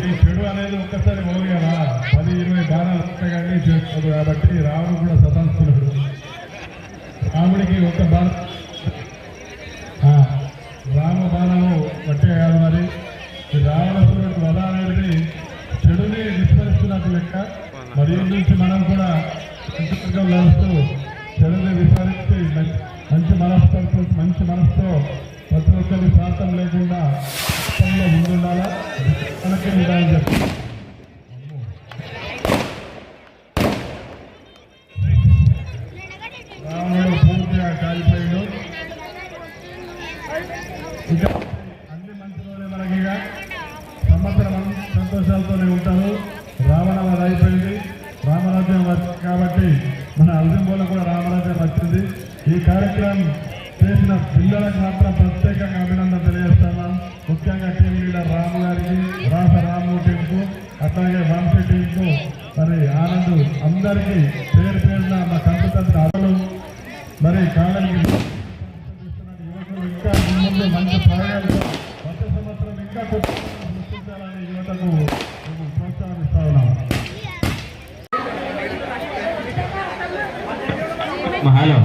ఈ చెడు అనేది ఒక్కసారి మౌలి కదా పది ఇరవై బాణాలు ఒక్కగానే చేసుకోదు కాబట్టి రాముడు కూడా స్వతంత్రుడు. రాముడికి ఒక బాణ రామ బాణము పట్టే కాదు మరి. ఈ రావణసుడు వధ అనేది చెడుని విస్మరిస్తున్నట్టు లెక్క. మరి నుంచి మనం కూడా మంచి నడుస్తూ చెడుని విస్మరించి మంచి మనస్సుతో మంచి మనసుతో ప్రతి ఒక్కరి స్వార్థం లేకుండా ముందుండాలా? రావణుడు పూర్తిగా కాలిపోయాడు ఇక అన్ని మంచి మనకి సంవత్సరం సంతోషాలతోనే ఉంటారు రావణ వధ అయిపోయింది రామరాజ్యం వచ్చింది కాబట్టి మన అల్జంబోలో కూడా రామరాజ్యం వచ్చింది ఈ కార్యక్రమం చేసిన పిల్లలకు మాత్రం ప్రత్యేకంగా టీంకు అట్లాగే వాల్పే టీంకు మరి ఆనంద్ అందరికీ పేరు పేరున మా కంప్యూటర్ అదలు. మరి కాలానికి యువకులు ఇంకా ముందు మంచి సంవత్సరం ఇంకా సృష్టించాలని యువతకు మేము ఉన్నాము హలో.